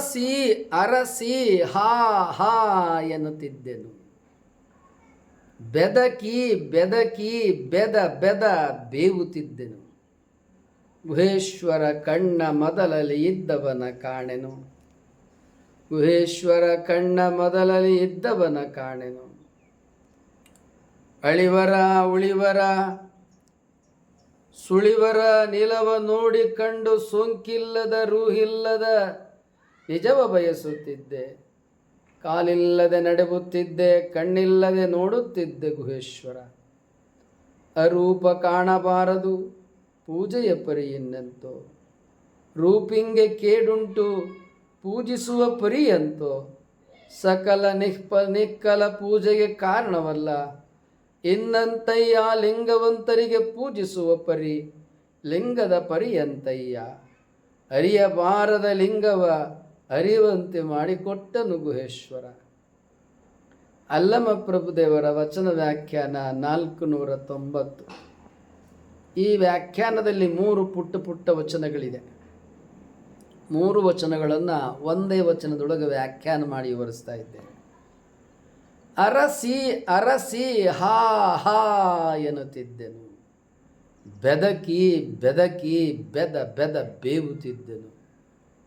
ಅರಸಿ ಅರಸಿ, ಹಾ ಹಾ ಎನ್ನುತ್ತಿದ್ದೆನು. ಬೆದಕಿ ಬೆದಕಿ, ಬೆದ ಬೆದ ಬೇವುತ್ತಿದ್ದೆನು. ಗುಹೇಶ್ವರ ಕಣ್ಣ ಮೊದಲಲ್ಲಿ ಇದ್ದವನ ಕಾಣೆನು. ಗುಹೇಶ್ವರ ಕಣ್ಣ ಮೊದಲಲ್ಲಿ ಇದ್ದವನ ಕಾಣೆನು. ಅಳಿವರ, ಉಳಿವರ, ಸುಳಿವರ ನಿಲವ ನೋಡಿ ಕಂಡು ಸೋಂಕಿಲ್ಲದ, ರೂಹಿಲ್ಲದ ನಿಜವ ಬಯಸುತ್ತಿದ್ದೆ ಕಾಲಿಲ್ಲದೆ ನಡೆಬುತ್ತಿದ್ದೆ, ಕಣ್ಣಿಲ್ಲದೆ ನೋಡುತ್ತಿದ್ದೆ ಗುಹೇಶ್ವರ. ಅರೂಪ ಕಾಣಬಾರದು, ಪೂಜೆಯ ಪರಿ ಇನ್ನಂತೋ? ರೂಪಿಂಗೆ ಕೇಡುಂಟು, ಪೂಜಿಸುವ ಪರಿಯಂತೋ ಸಕಲ ನಿಹ್ಪ, ನಿಕ್ಕಲ ಪೂಜೆಗೆ ಕಾರಣವಲ್ಲ, ಇನ್ನಂತಯ್ಯ ಲಿಂಗವಂತರಿಗೆ ಪೂಜಿಸುವ ಪರಿ, ಲಿಂಗದ ಪರಿಯಂತಯ್ಯ ಅರಿಯಬಾರದ ಲಿಂಗವ ಅರಿವಂತೆ ಮಾಡಿಕೊಟ್ಟನು ಗುಹೇಶ್ವರ. ಅಲ್ಲಮ ಪ್ರಭುದೇವರ ವಚನ ವ್ಯಾಖ್ಯಾನ ನಾಲ್ಕು ನೂರ ತೊಂಬತ್ತು ಈ ವ್ಯಾಖ್ಯಾನದಲ್ಲಿ ಮೂರು ಪುಟ್ಟ ಪುಟ್ಟ ವಚನಗಳಿದೆ. ಮೂರು ವಚನಗಳನ್ನು ಒಂದೇ ವಚನದೊಳಗೆ ವ್ಯಾಖ್ಯಾನ ಮಾಡಿ ವಿವರಿಸ್ತಾ ಇದ್ದೇನೆ ಅರಸಿ ಅರಸಿ ಹಾ ಹಾ ಎನ್ನುತ್ತಿದ್ದೆನು. ಬೆದಕಿ ಬೆದಕಿ ಬೆದ ಬೆದ ಬೇವುತ್ತಿದ್ದೆನು.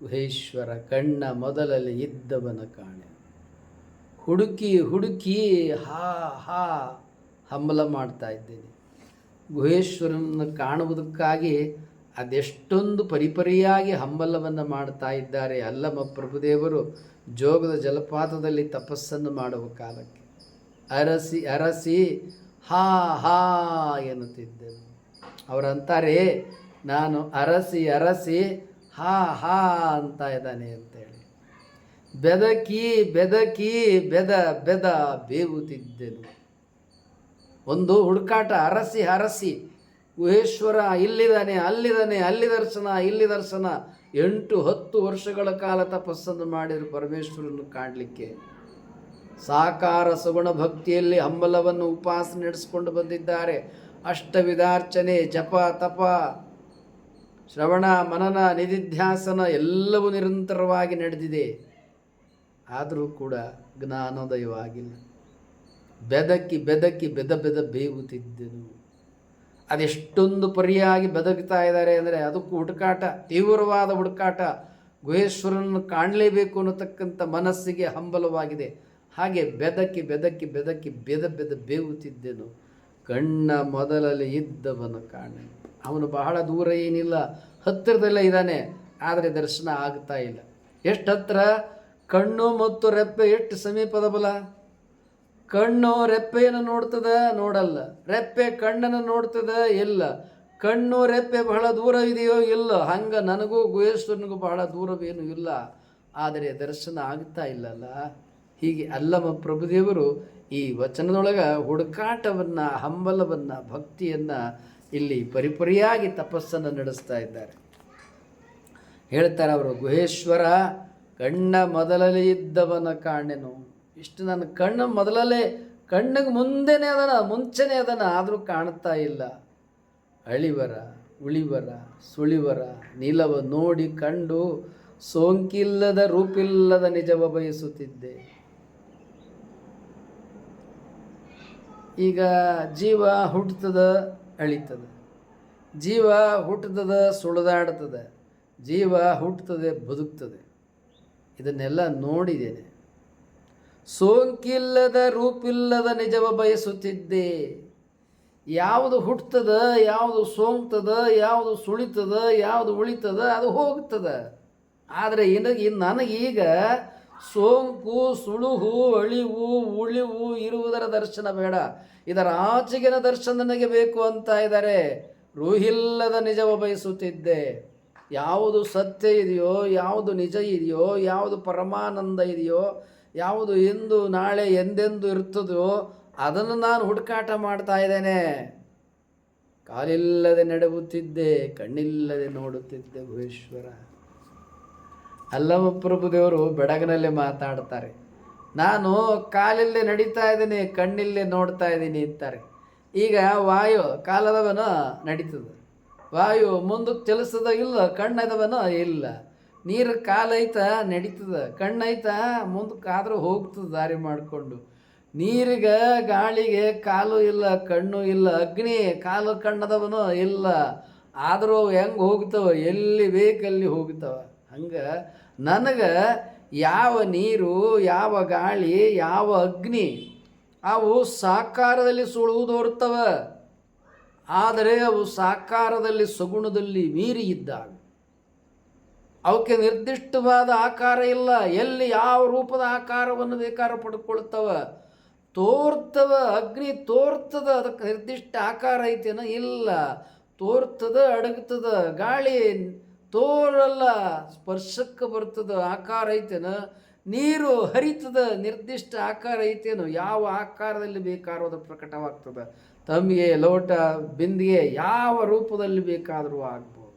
ಗುಹೇಶ್ವರ ಕಣ್ಣ ಮೊದಲಲ್ಲಿ ಇದ್ದವನ ಕಾಣೆ. ಹುಡುಕಿ ಹುಡುಕಿ ಹಾ ಹಾ ಹಂಬಲ ಮಾಡ್ತಾ ಇದ್ದೇನೆ. ಗುಹೇಶ್ವರನನ್ನು ಕಾಣುವುದಕ್ಕಾಗಿ ಅದೆಷ್ಟೊಂದು ಪರಿಪರಿಯಾಗಿ ಹಂಬಲವನ್ನು ಮಾಡ್ತಾ ಇದ್ದಾರೆ. ಅಲ್ಲಮ್ಮ ಪ್ರಭುದೇವರು ಜೋಗದ ಜಲಪಾತದಲ್ಲಿ ತಪಸ್ಸನ್ನು ಮಾಡುವ ಕಾಲಕ್ಕೆ. ಅರಸಿ ಅರಸಿ ಹಾ ಹಾ ಎನ್ನುತ್ತಿದ್ದೆನು ಅವರಂತಾರೆ, ನಾನು ಅರಸಿ ಅರಸಿ ಹಾ ಹಾ ಅಂತ ಇದ್ದಾನೆ ಅಂತೇಳಿ. ಬೆದಕಿ ಬೆದಕಿ, ಬೆದ ಬೆದ ಬೇಗುತ್ತಿದ್ದೆನು ಒಂದು ಹುಡುಕಾಟ, ಅರಸಿ, ಹರಸಿ, ಗುಹೇಶ್ವರ ಇಲ್ಲಿದ್ದಾನೆ, ಅಲ್ಲಿದ್ದಾನೆ, ಅಲ್ಲಿ ದರ್ಶನ, ಇಲ್ಲಿ ದರ್ಶನ. ಎಂಟು, ಹತ್ತು ವರ್ಷಗಳ ಕಾಲ ತಪಸ್ಸನ್ನು ಮಾಡಿದರು ಪರಮೇಶ್ವರನ್ನು ಕಾಣಲಿಕ್ಕೆ. ಸಾಕಾರ ಸುಗುಣ ಭಕ್ತಿಯಲ್ಲಿ ಹಂಬಲವನ್ನು ಉಪವಾಸ ನಡೆಸಿಕೊಂಡು ಬಂದಿದ್ದಾರೆ. ಅಷ್ಟವಿಧಾರ್ಚನೆ ಜಪ, ತಪ. ಶ್ರವಣ ಮನನ ನಿಧಿಧ್ಯಾಸನ ಎಲ್ಲವೂ ನಿರಂತರವಾಗಿ ನಡೆದಿದೆ. ಆದರೂ ಕೂಡ ಜ್ಞಾನೋದಯವಾಗಿಲ್ಲ. ಬೆದಕಿ ಬೆದಕಿ ಬೆದ ಬೆದ ಬೇಗುತ್ತಿದ್ದೆನು ಅದೆಷ್ಟೊಂದು ಪರಿಯಾಗಿ ಬೆದಕ್ತಾ ಇದ್ದಾರೆ ಅಂದರೆ ಅದಕ್ಕೂ ಹುಡುಕಾಟ, ತೀವ್ರವಾದ ಹುಡುಕಾಟ. ಗುಹೇಶ್ವರನನ್ನು ಕಾಣಲೇಬೇಕು ಅನ್ನತಕ್ಕಂಥ ಮನಸ್ಸಿಗೆ ಹಂಬಲವಾಗಿದೆ. ಹಾಗೆ ಬೆದಕಿ ಬೆದಕಿ ಬೆದಕಿ ಬೆದ ಬೆದ ಬೇವುತ್ತಿದ್ದೆನು ಕಣ್ಣ ಮೊದಲಲ್ಲಿ ಇದ್ದವನು ಕಾಣ ಅವನು ಬಹಳ ದೂರ ಏನಿಲ್ಲ, ಹತ್ತಿರದಲ್ಲೇ ಇದ್ದಾನೆ, ಆದರೆ ದರ್ಶನ ಆಗ್ತಾ ಇಲ್ಲ. ಎಷ್ಟು ಹತ್ರ? ಕಣ್ಣು ಮತ್ತು ರೆಪ್ಪೆ ಎಷ್ಟು ಸಮೀಪದ ಬಲ? ಕಣ್ಣು ರೆಪ್ಪೆಯನ್ನು ನೋಡ್ತದ? ನೋಡಲ್ಲ. ರೆಪ್ಪೆ ಕಣ್ಣನ್ನು ನೋಡ್ತದ? ಇಲ್ಲ. ಕಣ್ಣು ರೆಪ್ಪೆ ಬಹಳ ದೂರ ಇದೆಯೋ ಇಲ್ಲ? ಹಂಗೆ ನನಗೂ ಗುಹೇಶ್ವರನಿಗೂ ಬಹಳ ದೂರವೇನು ಇಲ್ಲ. ಆದರೆ ದರ್ಶನ ಆಗ್ತಾ ಇಲ್ಲಲ್ಲ. ಹೀಗೆ ಅಲ್ಲಮ ಪ್ರಭುದೇವರು ಈ ವಚನದೊಳಗೆ ಹುಡುಕಾಟವನ್ನು, ಹಂಬಲವನ್ನು, ಭಕ್ತಿಯನ್ನು ಇಲ್ಲಿ ಪರಿಪರಿಯಾಗಿ ತಪಸ್ಸನ್ನು ನಡೆಸ್ತಾ ಇದ್ದಾರೆ. ಹೇಳ್ತಾರೆ ಅವರು, ಗುಹೇಶ್ವರ, ಕಣ್ಣ ಮೊದಲಲ್ಲಿ ಇದ್ದವನ ಕಾಣೆನು. ಇಷ್ಟು ನನ್ನ ಕಣ್ಣು ಮೊದಲಲ್ಲೇ, ಕಣ್ಣಿಗೆ ಮುಂದೆನೇ ಅದನ, ಮುಂಚೆನೇ ಅದನ, ಆದರೂ ಕಾಣ್ತಾ ಇಲ್ಲ. ಅಳಿವರ, ಉಳಿವರ, ಸುಳಿವರ, ನೀಲವ ನೋಡಿ ಕಂಡು ಸೋಂಕಿಲ್ಲದ ರೂಪಿಲ್ಲದ ನಿಜವ ಬಯಸುತ್ತಿದ್ದೆ. ಈಗ ಜೀವ ಹುಟ್ಟುತ್ತದ ಅಳಿತದ. ಜೀವ ಹುಟ್ಟುತ್ತದೆ ಸುಳಿದಾಡ್ತದೆ ಜೀವ ಹುಟ್ಟುತ್ತದೆ ಬದುಕ್ತದೆ ಇದನ್ನೆಲ್ಲ ನೋಡಿದ್ದೇನೆ. ಸೋಂಕಿಲ್ಲದ ರೂಪಿಲ್ಲದ ನಿಜವ ಬಯಸುತ್ತಿದ್ದೆ. ಯಾವುದು ಹುಟ್ತದ ಯಾವುದು ಸೋಂಕ್ತದ, ಯಾವುದು ಸುಳಿತದ, ಯಾವುದು ಉಳಿತದ, ಅದು ಹೋಗ್ತದ. ಆದರೆ ನನಗೆ ನನಗೀಗ ಸೋಂಕು, ಸುಳುಹು, ಅಳಿವು, ಉಳಿವು ಇರುವುದರ ದರ್ಶನ ಬೇಡ. ಇದರ ಆಚೆಗಿನ ದರ್ಶನ ನನಗೆ ಬೇಕು ಅಂತ ಇದ್ದಾರೆ ರೂಹಿಲ್ಲದ ನಿಜವ ಬಯಸುತ್ತಿದ್ದೆ. ಯಾವುದು ಸತ್ಯ ಇದೆಯೋ, ಯಾವುದು ನಿಜ ಇದೆಯೋ, ಯಾವುದು ಪರಮಾನಂದ ಇದೆಯೋ, ಯಾವುದು ಎಂದು ನಾಳೆ ಎಂದೆಂದು ಇರ್ತದೋ, ಅದನ್ನು ನಾನು ಹುಡುಕಾಟ ಮಾಡ್ತಾ ಇದ್ದೇನೆ. ಕಾಲಿಲ್ಲದೆ ನಡೆಯುತ್ತಿದ್ದೆ, ಕಣ್ಣಿಲ್ಲದೆ ನೋಡುತ್ತಿದ್ದೆ ಭುವೇಶ್ವರ. ಅಲ್ಲಮ ಪ್ರಭುದೇವರು ಬೆಡಗನಲ್ಲೇ ಮಾತಾಡ್ತಾರೆ. ನಾನು ಕಾಲಿಲ್ಲದೆ ನಡೀತಾ ಇದ್ದೀನಿ, ಕಣ್ಣಿಲ್ಲೇ ನೋಡ್ತಾ ಇದ್ದೀನಿ ಅಂತಾರೆ. ಈಗ ವಾಯು ಕಾಲದವನ ನಡೀತದೆ. ವಾಯು ಮುಂದಕ್ಕೆ ಚಲಿಸದ ಇಲ್ಲ, ಕಣ್ಣದವನ ಇಲ್ಲ. ನೀರು ಕಾಲೈತ ನಡೀತದ, ಕಣ್ಣೈತ ಮುಂದಕ್ಕೆ ಆದರೂ ಹೋಗ್ತದ ದಾರಿ ಮಾಡಿಕೊಂಡು. ನೀರಿಗೆ ಗಾಳಿಗೆ ಕಾಲು ಇಲ್ಲ, ಕಣ್ಣು ಇಲ್ಲ, ಅಗ್ನಿ ಕಾಲು ಕಣ್ಣದವನು ಇಲ್ಲ. ಆದರೂ ಹೆಂಗೆ ಹೋಗ್ತವೆ, ಎಲ್ಲಿ ಬೇಕಲ್ಲಿ ಹೋಗ್ತಾವ. ಹಂಗೆ ನನಗೆ ಯಾವ ನೀರು, ಯಾವ ಗಾಳಿ, ಯಾವ ಅಗ್ನಿ ಅವು ಸಾಕಾರದಲ್ಲಿ ಸುಳುವುದು ಹೊರ್ತವೆ ಆದರೆ ಅವು ಸಾಕಾರದಲ್ಲಿ ಸಗುಣದಲ್ಲಿ ಮೀರಿ ಇದ್ದಾಗ ಅವಕ್ಕೆ ನಿರ್ದಿಷ್ಟವಾದ ಆಕಾರ ಇಲ್ಲ. ಎಲ್ಲಿ ಯಾವ ರೂಪದ ಆಕಾರವನ್ನು ಬೇಕಾರ ಪಡ್ಕೊಳ್ತವ. ತೋರ್ತವ ಅಗ್ನಿ ತೋರ್ತದ, ಅದಕ್ಕೆ ನಿರ್ದಿಷ್ಟ ಆಕಾರ ಐತೇನೋ ಇಲ್ಲ. ತೋರ್ತದ ಅಡಗ್ತದ ಗಾಳಿ ತೋರಲ್ಲ, ಸ್ಪರ್ಶಕ್ಕೆ ಬರ್ತದ ಆಕಾರ ಐತೇನು? ನೀರು ಹರಿತದ ನಿರ್ದಿಷ್ಟ ಆಕಾರ ಐತೇನು? ಯಾವ ಆಕಾರದಲ್ಲಿ ಬೇಕಾದ್ರೂ ಅದು ಪ್ರಕಟವಾಗ್ತದ? ತಮಗೆ ಲೋಟ, ಬಿಂದಿಗೆ ಯಾವ ರೂಪದಲ್ಲಿ ಬೇಕಾದರೂ ಆಗ್ಬೋದು.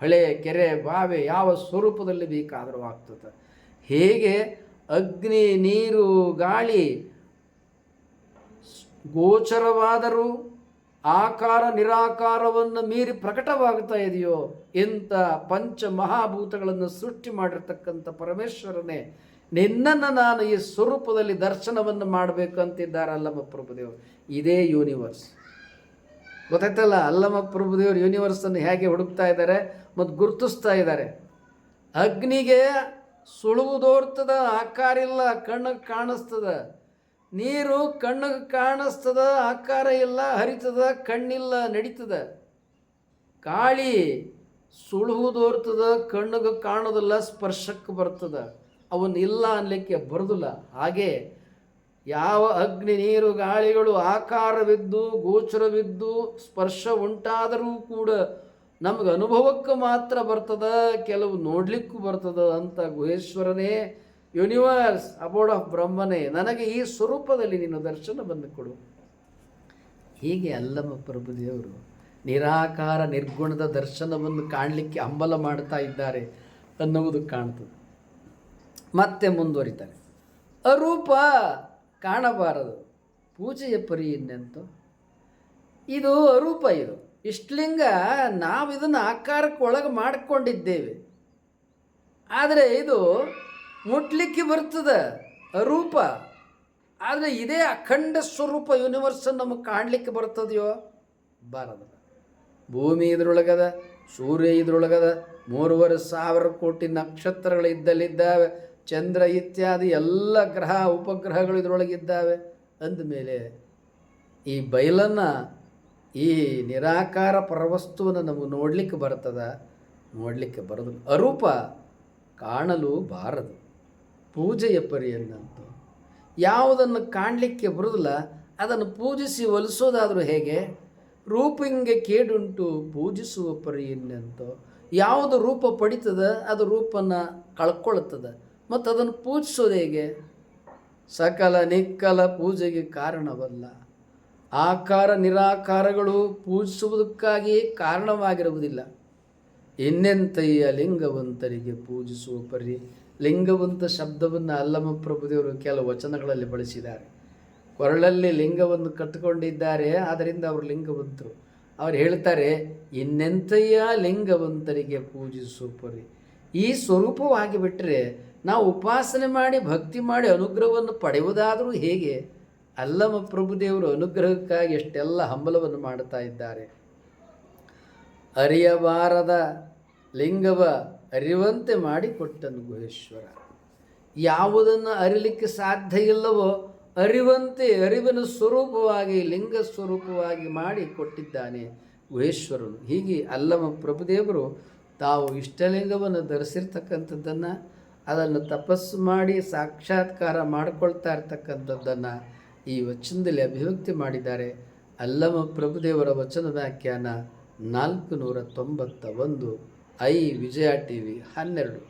ಹೊಳೆ, ಕೆರೆ, ಬಾವೆ ಯಾವ ಸ್ವರೂಪದಲ್ಲಿ ಬೇಕಾದರೂ ಆಗ್ತದೆ. ಹೇಗೆ? ಅಗ್ನಿ, ನೀರು, ಗಾಳಿ ಗೋಚರವಾದರೂ ಆಕಾರ ನಿರಾಕಾರವನ್ನು ಮೀರಿ ಪ್ರಕಟವಾಗ್ತಾ ಇದೆಯೋ ಇಂಥ ಪಂಚ ಮಹಾಭೂತಗಳನ್ನು ಸೃಷ್ಟಿ ಮಾಡಿರ್ತಕ್ಕಂಥ ಪರಮೇಶ್ವರನೇ, ನಿನ್ನನ್ನು ನಾನು ಈ ಸ್ವರೂಪದಲ್ಲಿ ದರ್ಶನವನ್ನು ಮಾಡಬೇಕು ಅಂತಿದ್ದಾರೆ ಅಲ್ಲಮ್ಮ ಪ್ರಭುದೇವರು. ಇದೇ ಯೂನಿವರ್ಸ್ ಗೊತ್ತಾಯ್ತಲ್ಲ, ಅಲ್ಲಮ್ಮ ಪ್ರಭುದೇವರು ಯೂನಿವರ್ಸನ್ನು ಹೇಗೆ ಹುಡುಕ್ತಾ ಇದ್ದಾರೆ? ಮತ್ತು ಗುರುತಿಸ್ತಾ ಇದ್ದಾರೆ. ಅಗ್ನಿಗೆ ಸುಳುವುದೋರ್ತದ, ಆಕಾರ ಇಲ್ಲ ಕಣ್ಣಿಗೆ ಕಾಣಿಸ್ತದ. ನೀರು ಕಣ್ಣಿಗೆ ಕಾಣಿಸ್ತದ, ಆಕಾರ ಇಲ್ಲ, ಹರಿತದ, ಕಣ್ಣಿಲ್ಲ, ನಡೀತದ. ಗಾಳಿ ಸುಳುವುದೋರ್ತದ ಕಣ್ಣಿಗೆ ಕಾಣೋದಿಲ್ಲ, ಸ್ಪರ್ಶಕ್ಕೆ ಬರ್ತದ. ಅವನ್ನ ಇಲ್ಲ ಅನ್ಲಿಕ್ಕೆ ಬರೋದಿಲ್ಲ. ಹಾಗೆ ಯಾವ ಅಗ್ನಿ, ನೀರು, ಗಾಳಿಗಳು, ಆಕಾರವಿದ್ದು, ಗೋಚರವಿದ್ದು, ಸ್ಪರ್ಶ ಉಂಟಾದರೂ ಕೂಡ ನಮಗೆ ಅನುಭವಕ್ಕೆ ಮಾತ್ರ ಬರ್ತದ, ಕೆಲವು ನೋಡಲಿಕ್ಕೂ ಬರ್ತದ ಅಂತ ಗುಹೇಶ್ವರನೇ ಯೂನಿವರ್ಸ್ ಅಬೋರ್ಡ್ ಆಫ್ ಬ್ರಹ್ಮನೇ ನನಗೆ ಈ ಸ್ವರೂಪದಲ್ಲಿ ನೀನು ಬಂದು ಕೊಡು. ಹೀಗೆ ಅಲ್ಲಮ್ಮ ಪ್ರಭುದೇವರು ನಿರಾಕಾರ ನಿರ್ಗುಣದ ದರ್ಶನವನ್ನು ಕಾಣಲಿಕ್ಕೆ ಹಂಬಲ ಮಾಡ್ತಾ ಇದ್ದಾರೆ ಅನ್ನುವುದು ಕಾಣ್ತದೆ. ಮತ್ತೆ ಮುಂದುವರಿತಾರೆ ಅರೂಪ ಕಾಣಬಾರದು. ಪೂಜೆಯ ಪರಿ ಇನ್ನೆಂತು? ಇದು ಅರೂಪ ಇದು. ಇಷ್ಟಲಿಂಗ ನಾವು ಇದನ್ನು ಆಕಾರಕ್ಕೆ ಒಳಗೆ ಮಾಡಿಕೊಂಡಿದ್ದೇವೆ. ಆದರೆ ಇದು ಮುಟ್ಲಿಕ್ಕೆ ಬರ್ತದೆ ಅರೂಪ ಆದರೆ ಇದೇ ಅಖಂಡ ಸ್ವರೂಪ ಯೂನಿವರ್ಸ್ ನಮಗೆ ಕಾಣಲಿಕ್ಕೆ ಬರ್ತದೆಯೋ? ಬಾರದು ಭೂಮಿ ಇದ್ರೊಳಗದ, ಸೂರ್ಯ ಇದ್ರೊಳಗದ, ಮೂರುವರೆ ಸಾವಿರ ಕೋಟಿ ನಕ್ಷತ್ರಗಳು ಇದ್ದಲ್ಲಿದ್ದಾವೆ ಚಂದ್ರ ಇತ್ಯಾದಿ ಎಲ್ಲ ಗ್ರಹ, ಉಪಗ್ರಹಗಳು ಇದರೊಳಗಿದ್ದಾವೆ. ಅಂದಮೇಲೆ ಈ ಬಯಲನ್ನು, ಈ ನಿರಾಕಾರ ಪರವಸ್ತುವನ್ನು ನಮಗೆ ನೋಡಲಿಕ್ಕೆ ಬರ್ತದ? ನೋಡಲಿಕ್ಕೆ ಬರದು. ಅರೂಪ ಕಾಣಲು ಬಾರದು. ಪೂಜೆಯ ಪರಿಯನ್ನಂತು. ಯಾವುದನ್ನು ಕಾಣಲಿಕ್ಕೆ ಬರೋದಿಲ್ಲ, ಅದನ್ನು ಪೂಜಿಸಿ ಒಲಿಸೋದಾದರೂ ಹೇಗೆ? ರೂಪಿಂಗೆ ಕೇಡುಂಟು ಪೂಜಿಸುವ ಪರಿಯನ್ನಂತು ಯಾವುದು ರೂಪ ಪಡಿತದ, ಅದು ರೂಪನ ಕಳ್ಕೊಳ್ತದ. ಮತ್ತು ಅದನ್ನು ಪೂಜಿಸೋದು ಹೇಗೆ? ಸಕಲ ನಿಕ್ಕಲ ಪೂಜೆಗೆ ಕಾರಣವಲ್ಲ. ಆಕಾರ ನಿರಾಕಾರಗಳು ಪೂಜಿಸುವುದಕ್ಕಾಗಿ ಕಾರಣವಾಗಿರುವುದಿಲ್ಲ. ಇನ್ನೆಂತಯ್ಯ ಲಿಂಗವಂತರಿಗೆ ಪೂಜಿಸುವ ಪರಿ ಲಿಂಗವಂತ ಶಬ್ದವನ್ನು ಅಲ್ಲಮ ಪ್ರಭುದೇವರು ಕೆಲವು ವಚನಗಳಲ್ಲಿ ಬಳಸಿದ್ದಾರೆ. ಕೊರಳಲ್ಲಿ ಲಿಂಗವನ್ನು ಕಟ್ಟಿಕೊಂಡಿದ್ದಾರೆ ಆದ್ದರಿಂದ ಅವರು ಲಿಂಗವಂತರು. ಅವ್ರು ಹೇಳ್ತಾರೆ ಇನ್ನೆಂತೆಯ ಲಿಂಗವಂತರಿಗೆ ಪೂಜಿಸುವ ಪರಿ. ಈ ಸ್ವರೂಪವಾಗಿ ಬಿಟ್ಟರೆ ನಾವು ಉಪಾಸನೆ ಮಾಡಿ, ಭಕ್ತಿ ಮಾಡಿ ಅನುಗ್ರಹವನ್ನು ಪಡೆಯುವುದಾದರೂ ಹೇಗೆ? ಅಲ್ಲಮ ಪ್ರಭುದೇವರು ಅನುಗ್ರಹಕ್ಕಾಗಿ ಎಷ್ಟೆಲ್ಲ ಹಂಬಲವನ್ನು ಮಾಡುತ್ತಾ ಇದ್ದಾರೆ. ಅರಿಯಬಾರದ ಲಿಂಗವ ಅರಿವಂತೆ ಮಾಡಿಕೊಟ್ಟನು ಗುಹೇಶ್ವರ. ಯಾವುದನ್ನು ಅರಿಲಿಕ್ಕೆ ಸಾಧ್ಯ ಇಲ್ಲವೋ ಅರಿವಂತೆ ಅರಿವಿನ ಸ್ವರೂಪವಾಗಿ, ಲಿಂಗ ಸ್ವರೂಪವಾಗಿ ಮಾಡಿ ಕೊಟ್ಟಿದ್ದಾನೆ ಗುಹೇಶ್ವರನು. ಹೀಗೆ ಅಲ್ಲಮ ಪ್ರಭುದೇವರು ತಾವು ಇಷ್ಟಲಿಂಗವನ್ನು ಧರಿಸಿರ್ತಕ್ಕಂಥದ್ದನ್ನು, ಅದನ್ನು ತಪಸ್ಸು ಮಾಡಿ ಸಾಕ್ಷಾತ್ಕಾರ ಮಾಡಿಕೊಳ್ತಾ ಇರ್ತಕ್ಕಂಥದ್ದನ್ನು ಈ ವಚನದಲ್ಲಿ ಅಭಿವ್ಯಕ್ತಿ ಮಾಡಿದ್ದಾರೆ. ಅಲ್ಲಮ ಪ್ರಭುದೇವರ ವಚನ ವ್ಯಾಖ್ಯಾನ ನಾಲ್ಕು ನೂರ ತೊಂಬತ್ತ ಒಂದು. I Vijaya TV హన్ನೆరడు